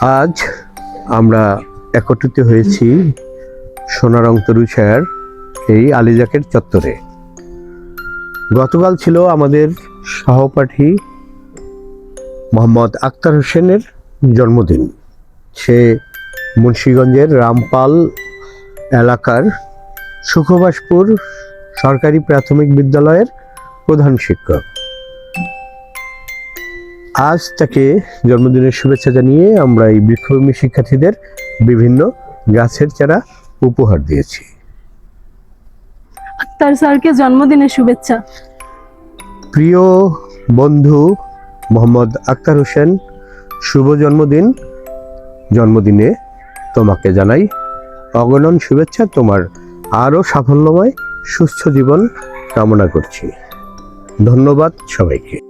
আজ আমরা একত্রিত হয়েছি সোনারং তরুছায়ার এই আলিজাকের চত্বরে। গতকাল ছিল আমাদের সহপাঠী মোহাম্মদ আক্তার হোসেনের জন্মদিন। সে মুন্সীগঞ্জের রামপাল এলাকার সুখবাসপুর সরকারি প্রাথমিক বিদ্যালয়ের প্রধান শিক্ষক। আজ তাকে জন্মদিনের শুভেচ্ছা জানিয়ে আমরা এই বৃক্ষভূমি শিক্ষার্থীদের বিভিন্ন গাছের চারা উপহার দিয়েছি। আক্তার স্যারকে জন্মদিনের শুভেচ্ছা। প্রিয় বন্ধু মোহাম্মদ আক্তার হোসেন শুভ জন্মদিন। জন্মদিনে তোমাকে জানাই অগণন শুভেচ্ছা তোমার আরও সাফল্যময় সুস্থ জীবন কামনা করছি। ধন্যবাদ সবাইকে।